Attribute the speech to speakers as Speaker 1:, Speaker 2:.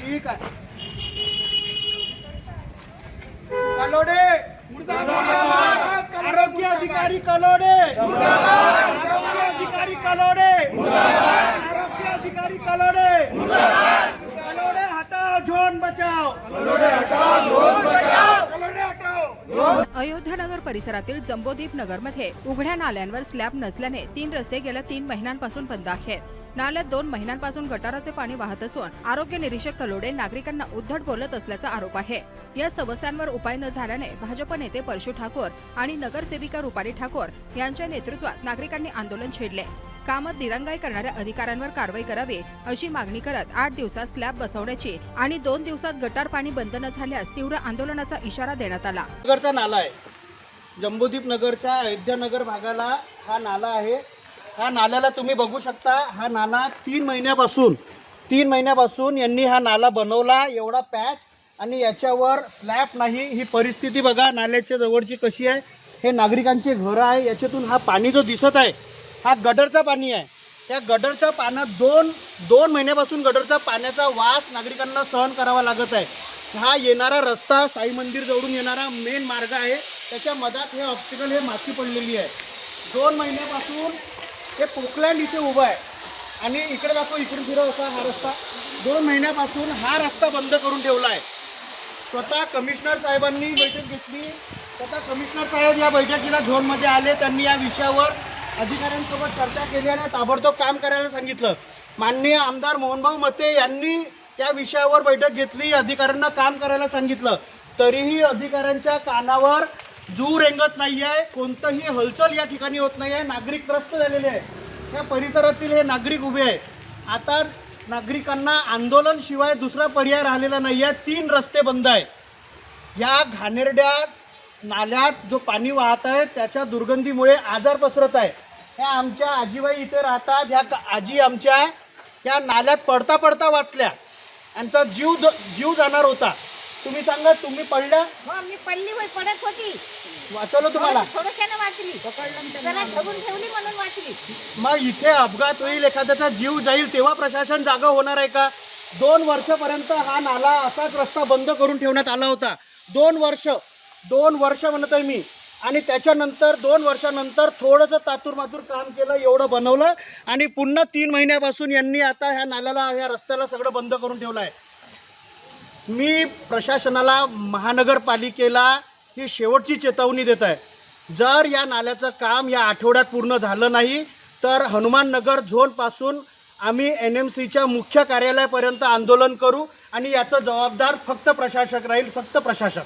Speaker 1: ठीक आहे. कलोडे! आरोग्य अधिकारी कलोडे! आरोग्य अधिकारी कलोडे! आरोग्य अधिकारी कलोडे! कलोडे हटाओ झोन बचाओ! कलोडे हटाओ
Speaker 2: अयोध्यानगर परिसरातील जम्बोदीप नगरमध्ये उघड्या नाल्यांवर स्लॅब नसल्याने तीन रस्ते गेल्या तीन महिन्यांपासून बंद आहेत. नाल्यात दोन महिन्यांपासून गटाराचे पाणी वाहत असून आरोग्य निरीक्षक कलोडे नागरिकांना उद्धट बोलत असल्याचा आरोप आहे. या समस्यांवर उपाय न झाल्याने भाजप नेते परशु ठाकूर आणि नगरसेविका रुपाली ठाकूर यांच्या नेतृत्वात नागरिकांनी आंदोलन छेडले. कामात दिरंगाई करणाऱ्या अधिकाऱ्यांवर कारवाई करावी अशी मागणी करत आठ दिवसात स्लॅब बसवण्याची आणि दोन दिवसात गटार पाणी बंद न झाल्यास तीव्र आंदोलनाचा इशारा देण्यात आला.
Speaker 1: नगरचा नाला आहे. जम्बूदीप नगरच्या अयोध्या नगर भागाला हा नाला आहे. हा नाल्याला तुम्ही बघू शकता हा नाला तीन महिन्यापासून तीन महिन्यापासून यांनी हा नाला बनवला एवढा पॅच आणि याच्यावर स्लॅब नाही. ही परिस्थिती बघा नाल्याच्या जवळची कशी आहे. हे नागरिकांचे घरं आहे याच्यातून हा पाणी जो दिसत आहे हा गडरचा पाणी आहे. त्या गडरच्या पाण्यात दोन दोन महिन्यापासून गडरचा पाण्याचा वास नागरिकांना सहन करावा लागत आहे. हा येणारा रस्ता साई मंदिर जवळून येणारा मेन मार्ग आहे. त्याच्या मधात हे ऑप्टिकल हे माती पडलेली आहे. दोन महिन्यापासून हे पोकलँड इथे उभं आहे. आणि इकडे दाखव इकडून फिरव असा हा रस्ता. दोन महिन्यापासून हा रस्ता बंद करून ठेवला आहे. स्वतः कमिशनर साहेबांनी बैठक घेतली. स्वतः कमिशनर साहेब या बैठकीला झोनमध्ये आले. त्यांनी या विषयावर अधिकाऱ्यांसोबत चर्चा केली आणि ताबडतोब काम करायला सांगितलं. माननीय आमदार मोहनभाऊ मते यांनी त्या विषयावर बैठक घेतली. अधिकाऱ्यांना काम करायला सांगितलं. तरीही अधिकाऱ्यांच्या कानावर जू रेंगत नाही आहे कोणतंही हलचल या ठिकाणी होत नाही आहे नागरिक त्रस्त झालेले आहे. या परिसरातील हे नागरिक उभे आहे आता नागरिकांना आंदोलनशिवाय दुसरा पर्याय राहिलेला नाही आहे तीन रस्ते बंद आहेत. या घाणेरड्या नाल्यात जो पाणी वाहत आहे त्याच्या दुर्गंधीमुळे आजार पसरत आहे ह्या आमच्या आजीबाई इथे राहतात ह्या आजी आमच्या या नाल्यात पडता पडता वाचल्या. यांचा जीव ज- जीव जाणार होता. तुम्ही सांगा तुम्ही पडल्या
Speaker 3: हो मी पडली होय पडत होती.
Speaker 1: वाचवलं तुम्हाला?
Speaker 3: थोडशाने वाचली. जरा धरून ठेवली म्हणून वाचली.
Speaker 1: मग इथे अपघात होईल एखाद्याचा जीव जाईल तेव्हा प्रशासन जागा होणार आहे का? दोन वर्षापर्यंत हा नाला असाच रस्ता बंद करून ठेवण्यात आला होता. दोन वर्ष दोन वर्ष म्हणत आहे मी. आणि त्याच्यानंतर दोन वर्षानंतर थोडंसं तातूर मातूर काम केलं एवढं बनवलं. आणि पुन्हा तीन महिन्यापासून यांनी आता ह्या नाल्याला ह्या रस्त्याला सगळं बंद करून ठेवलं आहे. मी प्रशासनाला महानगरपालिकेला ही शेवटची चेतावणी देत आहे. जर या नाल्याचं काम या आठवड्यात पूर्ण झालं नाही तर हनुमाननगर झोनपासून आम्ही एन एम सीच्या मुख्य कार्यालयापर्यंत आंदोलन करू आणि याचं जबाबदार फक्त प्रशासक राहील फक्त प्रशासक.